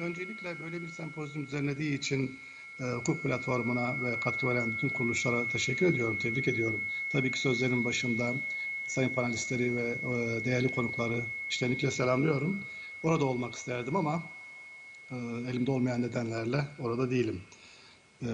öncelikle böyle bir sempozyum düzenlediği için e, hukuk platformuna ve katkı veren bütün kuruluşlara teşekkür ediyorum, tebrik ediyorum. Tabii ki sözlerin başında sayın panelistleri ve e, değerli konukları iştenlikle selamlıyorum. Orada olmak isterdim ama e, elimde olmayan nedenlerle orada değilim. E,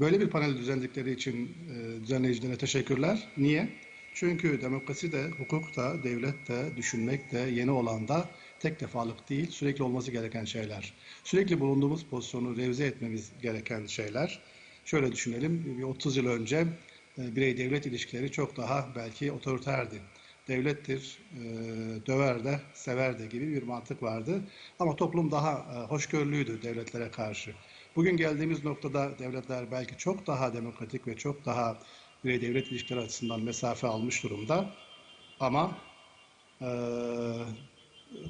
böyle bir panel düzenledikleri için e, düzenleyicilere teşekkürler. Niye? Çünkü demokrasi de, hukuk da, devlet de, düşünmek de, yeni olan da tek defalık değil, sürekli olması gereken şeyler. Sürekli bulunduğumuz pozisyonu revize etmemiz gereken şeyler. Şöyle düşünelim, bir 30 yıl önce e, birey-devlet ilişkileri çok daha belki otoriterdi. Devlettir, e, döver de, sever de gibi bir mantık vardı. Ama toplum daha e, hoşgörülüydü devletlere karşı. Bugün geldiğimiz noktada devletler belki çok daha demokratik ve çok daha birey-devlet ilişkileri açısından mesafe almış durumda. Ama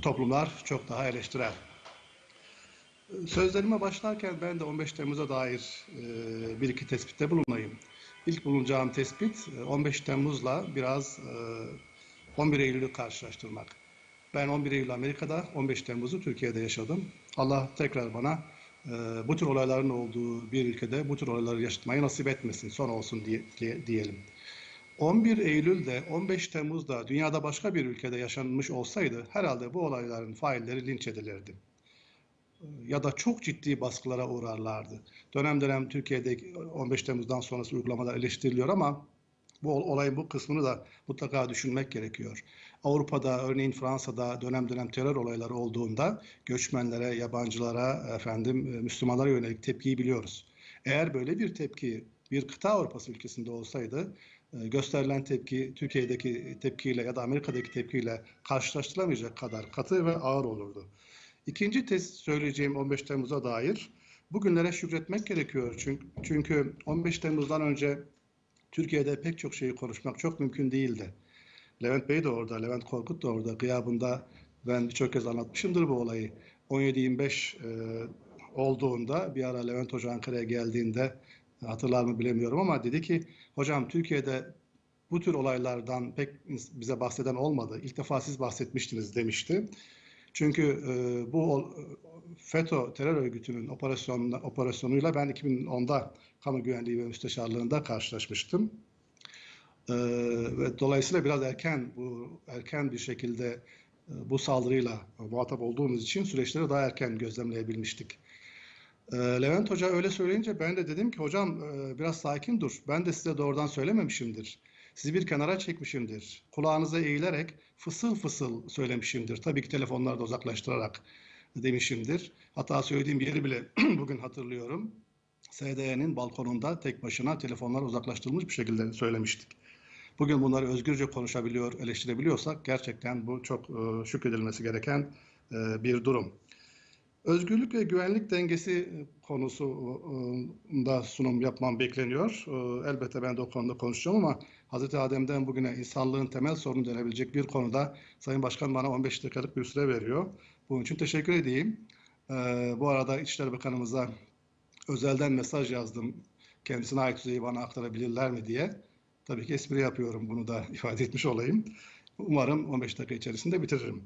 toplumlar çok daha eleştirel. Sözlerime başlarken ben de 15 Temmuz'a dair e, bir iki tespitte bulunayım. İlk bulunacağım tespit 15 Temmuz'la biraz e, 11 Eylül'ü karşılaştırmak. Ben 11 Eylül Amerika'da, 15 Temmuz'u Türkiye'de yaşadım. Allah tekrar bana e, bu tür olayların olduğu bir ülkede bu tür olayları yaşatmayı nasip etmesin, son olsun diye, diye, diyelim. 11 Eylül'de, 15 Temmuz'da dünyada başka bir ülkede yaşanmış olsaydı herhalde bu olayların failleri linç edilirdi. Ya da çok ciddi baskılara uğrarlardı. Dönem dönem Türkiye'de 15 Temmuz'dan sonrası uygulamalar eleştiriliyor ama bu olayın bu kısmını da mutlaka düşünmek gerekiyor. Avrupa'da örneğin Fransa'da dönem dönem terör olayları olduğunda göçmenlere, yabancılara, efendim Müslümanlara yönelik tepkiyi biliyoruz. Eğer böyle bir tepki bir kıta Avrupası ülkesinde olsaydı gösterilen tepki Türkiye'deki tepkiyle ya da Amerika'daki tepkiyle karşılaştırılamayacak kadar katı ve ağır olurdu. İkinci test söyleyeceğim 15 Temmuz'a dair bugünlere şükretmek gerekiyor. Çünkü, çünkü 15 Temmuz'dan önce Türkiye'de pek çok şeyi konuşmak çok mümkün değildi. Levent Bey de orada, Levent Korkut da orada. Gıyabında ben birçok kez anlatmışımdır bu olayı. 17-25 e, olduğunda bir ara Levent Hoca Ankara'ya geldiğinde hatırlar mı bilemiyorum ama dedi ki hocam Türkiye'de bu tür olaylardan pek bize bahseden olmadı. İlk defa siz bahsetmiştiniz demişti. Çünkü e, bu FETÖ terör örgütünün operasyonuna, operasyonuyla ben 2010'da kamu güvenliği ve müsteşarlığında karşılaşmıştım. E, ve dolayısıyla biraz erken bu erken bir şekilde e, bu saldırıyla muhatap olduğumuz için süreçleri daha erken gözlemleyebilmiştik. E, Levent Hoca öyle söyleyince ben de dedim ki hocam e, biraz sakin dur. Ben de size doğrudan söylememişimdir. Sizi bir kenara çekmişimdir. Kulağınıza eğilerek fısıl fısıl söylemişimdir. Tabii ki telefonlarda uzaklaştırarak demişimdir. Hatta söylediğim yeri bile bugün hatırlıyorum. SDE'nin balkonunda tek başına telefonlar uzaklaştırılmış bir şekilde söylemiştik. Bugün bunları özgürce konuşabiliyor, eleştirebiliyorsak gerçekten bu çok e, şükredilmesi gereken e, bir durum. Özgürlük ve güvenlik dengesi konusunda sunum yapmam bekleniyor. Elbette ben de o konuda konuşacağım ama Hazreti Adem'den bugüne insanlığın temel sorunu denebilecek bir konuda Sayın Başkan bana 15 dakikalık bir süre veriyor. Bunun için teşekkür edeyim. Bu arada İçişleri Bakanımıza özelden mesaj yazdım. Kendisine ait düzeyi bana aktarabilirler mi diye. Tabii ki espri yapıyorum bunu da ifade etmiş olayım. Umarım 15 dakika içerisinde bitiririm.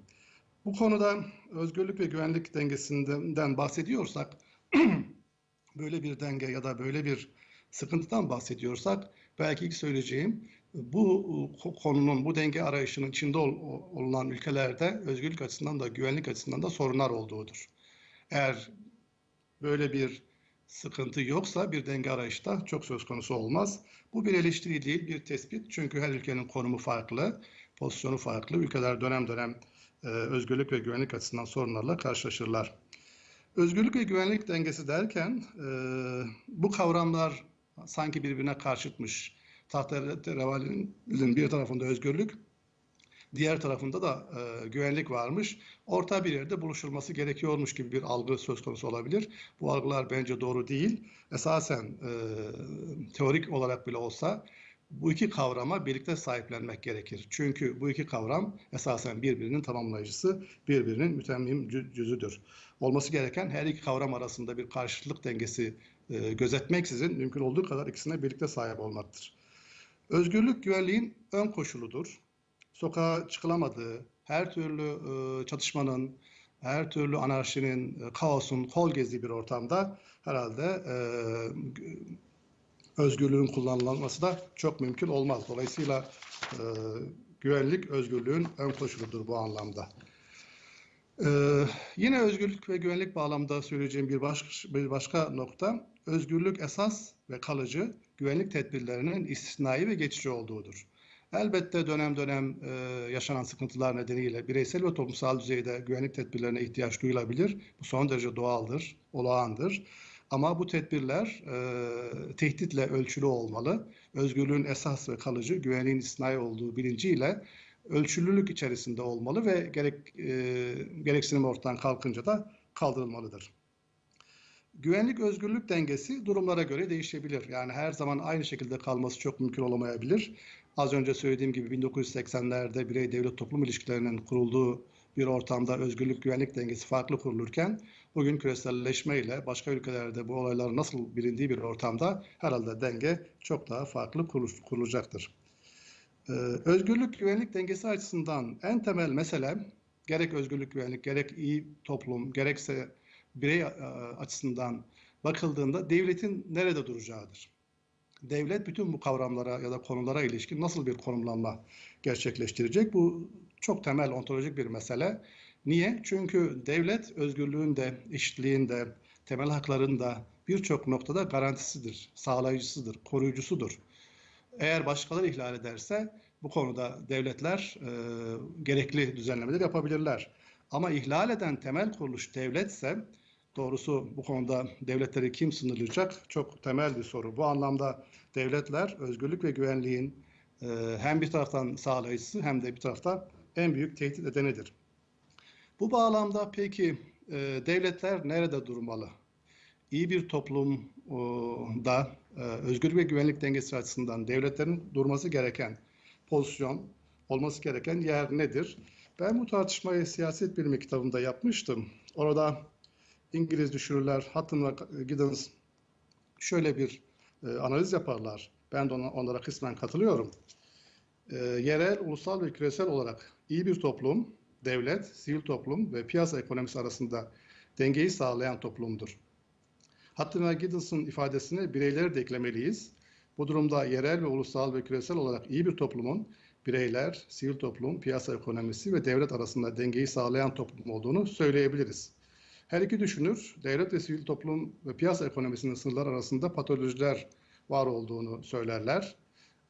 Bu konuda özgürlük ve güvenlik dengesinden bahsediyorsak, böyle bir denge ya da böyle bir sıkıntıdan bahsediyorsak, belki ilk söyleyeceğim bu konunun, bu denge arayışının içinde olunan ülkelerde özgürlük açısından da güvenlik açısından da sorunlar olduğudur. Eğer böyle bir sıkıntı yoksa bir denge arayışta çok söz konusu olmaz. Bu bir eleştiri değil, bir tespit. Çünkü her ülkenin konumu farklı, pozisyonu farklı. Ülkeler dönem dönem e, özgürlük ve güvenlik açısından sorunlarla karşılaşırlar. Özgürlük ve güvenlik dengesi derken e, bu kavramlar sanki birbirine karşıtmış. Tahterevalinin bir tarafında özgürlük, diğer tarafında da e, güvenlik varmış. Orta bir yerde buluşulması gerekiyormuş gibi bir algı söz konusu olabilir. Bu algılar bence doğru değil. Esasen e, teorik olarak bile olsa bu iki kavrama birlikte sahiplenmek gerekir. Çünkü bu iki kavram esasen birbirinin tamamlayıcısı, birbirinin mütemmim cüzüdür. Olması gereken her iki kavram arasında bir karşılık dengesi e, gözetmeksizin mümkün olduğu kadar ikisine birlikte sahip olmaktır. Özgürlük güvenliğin ön koşuludur. Sokağa çıkılamadığı, her türlü e, çatışmanın, her türlü anarşinin, e, kaosun kol gezdiği bir ortamda herhalde e, özgürlüğün kullanılması da çok mümkün olmaz. Dolayısıyla e, güvenlik özgürlüğün ön koşuludur bu anlamda. Ee, yine özgürlük ve güvenlik bağlamında söyleyeceğim bir başka, bir başka nokta, özgürlük esas ve kalıcı güvenlik tedbirlerinin istisnai ve geçici olduğudur. Elbette dönem dönem e, yaşanan sıkıntılar nedeniyle bireysel ve toplumsal düzeyde güvenlik tedbirlerine ihtiyaç duyulabilir. Bu son derece doğaldır, olağandır. Ama bu tedbirler e, tehditle ölçülü olmalı. Özgürlüğün esas ve kalıcı güvenliğin istisnai olduğu bilinciyle ölçülülük içerisinde olmalı ve gerek e, gereksinim ortadan kalkınca da kaldırılmalıdır. Güvenlik özgürlük dengesi durumlara göre değişebilir. Yani her zaman aynı şekilde kalması çok mümkün olamayabilir. Az önce söylediğim gibi 1980'lerde birey devlet toplum ilişkilerinin kurulduğu bir ortamda özgürlük güvenlik dengesi farklı kurulurken bugün küreselleşme ile başka ülkelerde bu olaylar nasıl bilindiği bir ortamda herhalde denge çok daha farklı kurulacaktır. Ee, özgürlük güvenlik dengesi açısından en temel mesele gerek özgürlük güvenlik gerek iyi toplum gerekse birey e, açısından bakıldığında devletin nerede duracağıdır. Devlet bütün bu kavramlara ya da konulara ilişkin nasıl bir konumlanma gerçekleştirecek? Bu çok temel ontolojik bir mesele. Niye? Çünkü devlet özgürlüğün de, eşitliğin de, temel hakların da birçok noktada garantisidir, sağlayıcısıdır, koruyucusudur. Eğer başkaları ihlal ederse bu konuda devletler e, gerekli düzenlemeler yapabilirler. Ama ihlal eden temel kuruluş devletse doğrusu bu konuda devletleri kim sınırlayacak çok temel bir soru. Bu anlamda devletler özgürlük ve güvenliğin e, hem bir taraftan sağlayıcısı hem de bir tarafta en büyük tehdit edenidir. Bu bağlamda peki e, devletler nerede durmalı? İyi bir toplumda e, özgürlük ve güvenlik dengesi açısından devletlerin durması gereken pozisyon, olması gereken yer nedir? Ben bu tartışmayı siyaset bilimi kitabımda yapmıştım. Orada İngiliz düşünürler Hutton ve Giddens şöyle bir e, analiz yaparlar. Ben de ona, onlara kısmen katılıyorum. E, yerel, ulusal ve küresel olarak iyi bir toplum, devlet, sivil toplum ve piyasa ekonomisi arasında dengeyi sağlayan toplumdur. Ve Giddens'ın ifadesini bireyleri de eklemeliyiz. Bu durumda yerel ve ulusal ve küresel olarak iyi bir toplumun bireyler, sivil toplum, piyasa ekonomisi ve devlet arasında dengeyi sağlayan toplum olduğunu söyleyebiliriz. Her iki düşünür, devlet ve sivil toplum ve piyasa ekonomisinin sınırlar arasında patolojiler var olduğunu söylerler.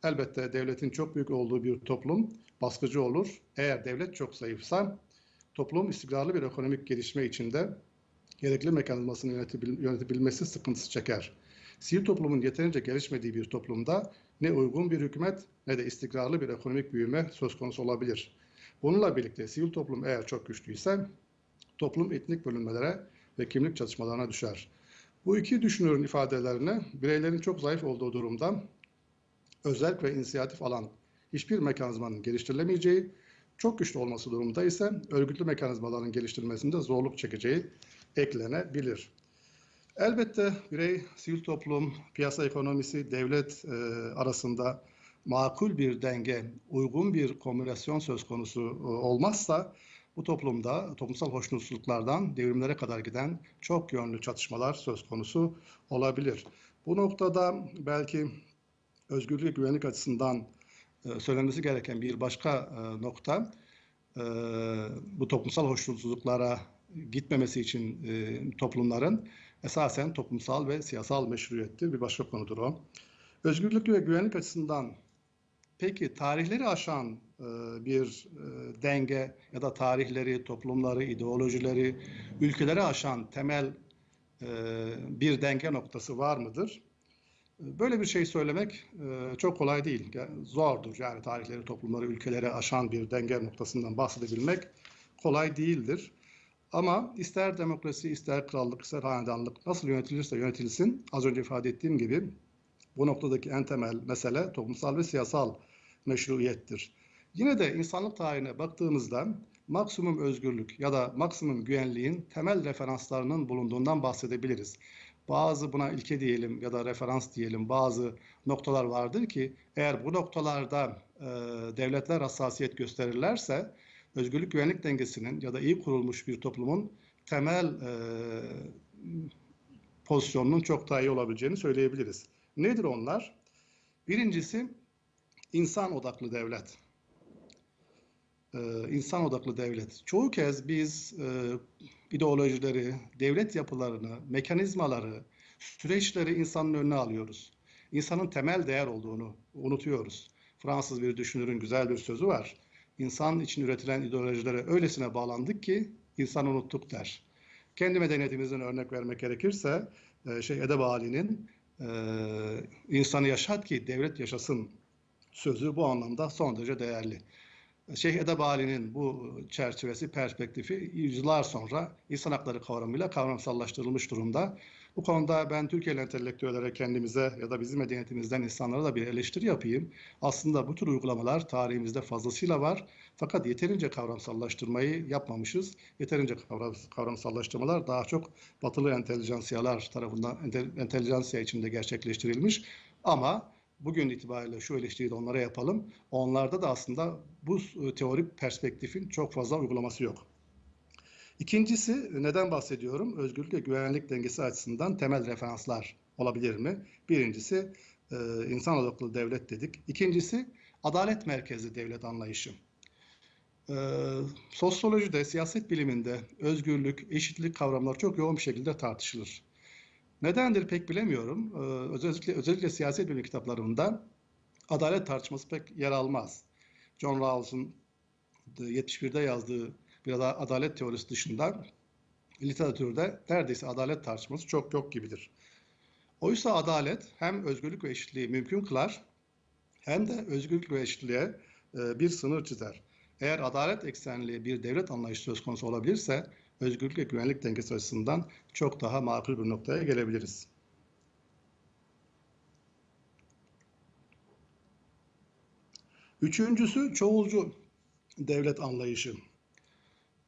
Elbette devletin çok büyük olduğu bir toplum baskıcı olur. Eğer devlet çok zayıfsa toplum istikrarlı bir ekonomik gelişme içinde gerekli mekanizmasını yönetebilmesi sıkıntısı çeker. Sivil toplumun yeterince gelişmediği bir toplumda ne uygun bir hükümet ne de istikrarlı bir ekonomik büyüme söz konusu olabilir. Bununla birlikte sivil toplum eğer çok güçlüyse toplum etnik bölünmelere ve kimlik çatışmalarına düşer. Bu iki düşünürün ifadelerine bireylerin çok zayıf olduğu durumda özel ve inisiyatif alan hiçbir mekanizmanın geliştirilemeyeceği, çok güçlü olması durumda ise örgütlü mekanizmaların geliştirilmesinde zorluk çekeceği eklenebilir. Elbette birey, sivil toplum, piyasa ekonomisi, devlet e, arasında makul bir denge, uygun bir kombinasyon söz konusu e, olmazsa bu toplumda toplumsal hoşnutsuzluklardan devrimlere kadar giden çok yönlü çatışmalar söz konusu olabilir. Bu noktada belki özgürlük güvenlik açısından e, söylenmesi gereken bir başka e, nokta e, bu toplumsal hoşnutsuzluklara gitmemesi için toplumların esasen toplumsal ve siyasal meşruiyettir. Bir başka konudur o. Özgürlük ve güvenlik açısından peki tarihleri aşan bir denge ya da tarihleri, toplumları, ideolojileri, ülkeleri aşan temel bir denge noktası var mıdır? Böyle bir şey söylemek e, çok kolay değil. Zordur yani tarihleri, toplumları, ülkeleri aşan bir denge noktasından bahsedebilmek kolay değildir. Ama ister demokrasi, ister krallık, ister hanedanlık nasıl yönetilirse yönetilsin, az önce ifade ettiğim gibi bu noktadaki en temel mesele toplumsal ve siyasal meşruiyettir. Yine de insanlık tarihine baktığımızda maksimum özgürlük ya da maksimum güvenliğin temel referanslarının bulunduğundan bahsedebiliriz. Bazı buna ilke diyelim ya da referans diyelim bazı noktalar vardır ki eğer bu noktalarda e, devletler hassasiyet gösterirlerse özgürlük güvenlik dengesinin ya da iyi kurulmuş bir toplumun temel e, pozisyonunun çok daha iyi olabileceğini söyleyebiliriz. Nedir onlar? Birincisi insan odaklı devlet. Ee, insan odaklı devlet. Çoğu kez biz e, ideolojileri, devlet yapılarını, mekanizmaları, süreçleri insanın önüne alıyoruz. İnsanın temel değer olduğunu unutuyoruz. Fransız bir düşünürün güzel bir sözü var. İnsan için üretilen ideolojilere öylesine bağlandık ki insan unuttuk der. Kendi medeniyetimizden örnek vermek gerekirse e, şey Edebali'nin e, insanı yaşat ki devlet yaşasın sözü bu anlamda son derece değerli. Şeyh Edebali'nin bu çerçevesi, perspektifi yüzyıllar sonra insan hakları kavramıyla kavramsallaştırılmış durumda. Bu konuda ben Türkiye'li entelektüellere kendimize ya da bizim medeniyetimizden insanlara da bir eleştiri yapayım. Aslında bu tür uygulamalar tarihimizde fazlasıyla var. Fakat yeterince kavramsallaştırmayı yapmamışız. Yeterince kavramsallaştırmalar daha çok batılı entelijansiyalar tarafından, entelijansiya içinde gerçekleştirilmiş. Ama bugün itibariyle şu eleştiriyi de onlara yapalım. Onlarda da aslında bu teorik perspektifin çok fazla uygulaması yok. İkincisi neden bahsediyorum? Özgürlük ve güvenlik dengesi açısından temel referanslar olabilir mi? Birincisi e, insan odaklı devlet dedik. İkincisi adalet merkezli devlet anlayışı. E, sosyolojide, siyaset biliminde özgürlük, eşitlik kavramları çok yoğun bir şekilde tartışılır. Nedendir pek bilemiyorum. E, özellikle özellikle siyaset bilimi kitaplarında adalet tartışması pek yer almaz. John Rawls'un 71'de yazdığı bir adalet teorisi dışında literatürde neredeyse adalet tartışması çok yok gibidir. Oysa adalet hem özgürlük ve eşitliği mümkün kılar hem de özgürlük ve eşitliğe e, bir sınır çizer. Eğer adalet eksenli bir devlet anlayışı söz konusu olabilirse özgürlük ve güvenlik dengesi açısından çok daha makul bir noktaya gelebiliriz. Üçüncüsü çoğulcu devlet anlayışı.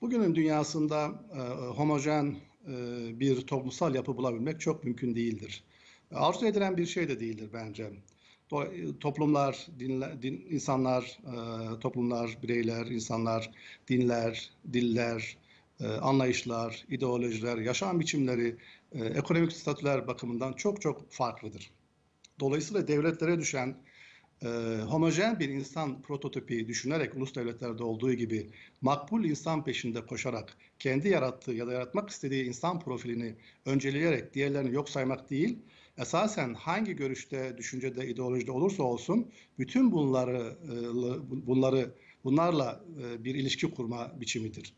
Bugünün dünyasında e, homojen e, bir toplumsal yapı bulabilmek çok mümkün değildir. Arzu edilen bir şey de değildir bence. Toplumlar, dinler, din, insanlar, e, toplumlar, bireyler, insanlar, dinler, diller, e, anlayışlar, ideolojiler, yaşam biçimleri, e, ekonomik statüler bakımından çok çok farklıdır. Dolayısıyla devletlere düşen e, homojen bir insan prototipi düşünerek ulus devletlerde olduğu gibi makbul insan peşinde koşarak kendi yarattığı ya da yaratmak istediği insan profilini önceleyerek diğerlerini yok saymak değil, esasen hangi görüşte, düşüncede, ideolojide olursa olsun bütün bunları bunları bunlarla bir ilişki kurma biçimidir.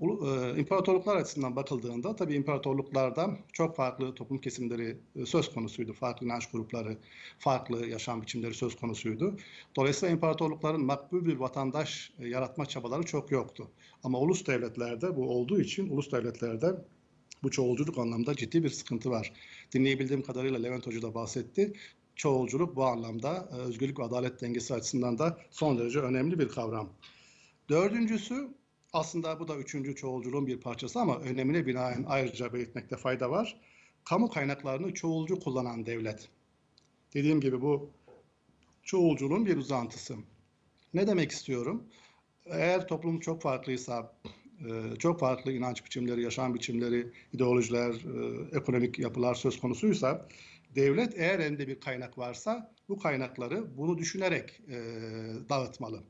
E, imparatorluklar açısından bakıldığında tabii imparatorluklarda çok farklı toplum kesimleri e, söz konusuydu. Farklı inanç grupları, farklı yaşam biçimleri söz konusuydu. Dolayısıyla imparatorlukların makbul bir vatandaş e, yaratma çabaları çok yoktu. Ama ulus devletlerde bu olduğu için ulus devletlerde bu çoğulculuk anlamda ciddi bir sıkıntı var. Dinleyebildiğim kadarıyla Levent Hoca da bahsetti. Çoğulculuk bu anlamda özgürlük ve adalet dengesi açısından da son derece önemli bir kavram. Dördüncüsü aslında bu da üçüncü çoğulculuğun bir parçası ama önemine binaen ayrıca belirtmekte fayda var. Kamu kaynaklarını çoğulcu kullanan devlet. Dediğim gibi bu çoğulculuğun bir uzantısı. Ne demek istiyorum? Eğer toplum çok farklıysa, e, çok farklı inanç biçimleri, yaşam biçimleri, ideolojiler, e, ekonomik yapılar söz konusuysa, devlet eğer elinde bir kaynak varsa bu kaynakları bunu düşünerek e, dağıtmalı.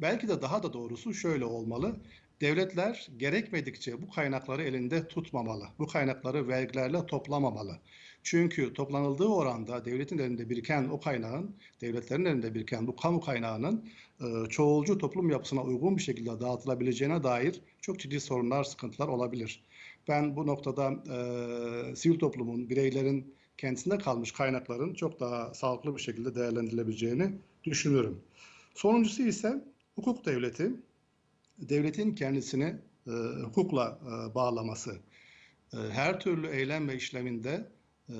Belki de daha da doğrusu şöyle olmalı. Devletler gerekmedikçe bu kaynakları elinde tutmamalı. Bu kaynakları vergilerle toplamamalı. Çünkü toplanıldığı oranda devletin elinde biriken o kaynağın, devletlerin elinde biriken bu kamu kaynağının e, çoğulcu toplum yapısına uygun bir şekilde dağıtılabileceğine dair çok ciddi sorunlar, sıkıntılar olabilir. Ben bu noktada e, sivil toplumun, bireylerin kendisinde kalmış kaynakların çok daha sağlıklı bir şekilde değerlendirilebileceğini düşünüyorum. Sonuncusu ise Hukuk devleti, devletin kendisini e, hukukla e, bağlaması, e, her türlü eylem ve işleminde e,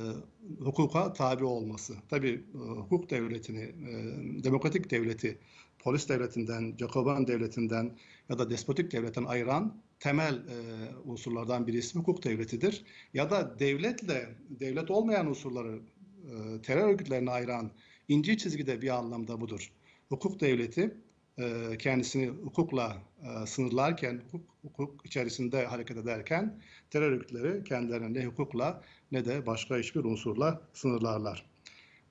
hukuka tabi olması. Tabii e, hukuk devletini, e, demokratik devleti, polis devletinden, Jacoban devletinden ya da despotik devletten ayıran temel e, unsurlardan birisi hukuk devletidir. Ya da devletle, devlet olmayan unsurları e, terör örgütlerine ayıran ince çizgide bir anlamda budur. Hukuk devleti e, kendisini hukukla e, sınırlarken, hukuk, hukuk içerisinde hareket ederken terör örgütleri kendilerini ne hukukla ne de başka hiçbir unsurla sınırlarlar.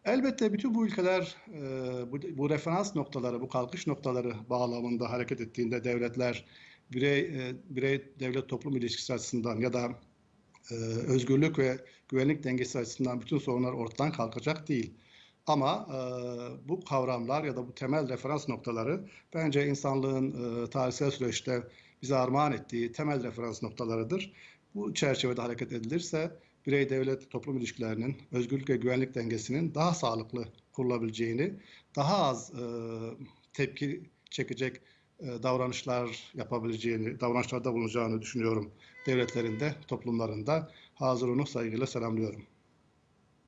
Elbette bütün bu ülkeler e, bu, referans noktaları, bu kalkış noktaları bağlamında hareket ettiğinde devletler birey birey devlet toplum ilişkisi açısından ya da özgürlük ve güvenlik dengesi açısından bütün sorunlar ortadan kalkacak değil. Ama e, bu kavramlar ya da bu temel referans noktaları bence insanlığın e, tarihsel süreçte bize armağan ettiği temel referans noktalarıdır. Bu çerçevede hareket edilirse birey devlet toplum ilişkilerinin özgürlük ve güvenlik dengesinin daha sağlıklı kurulabileceğini, daha az e, tepki çekecek e, davranışlar yapabileceğini, davranışlarda bulunacağını düşünüyorum devletlerinde, toplumlarında. Hazır onu saygıyla selamlıyorum.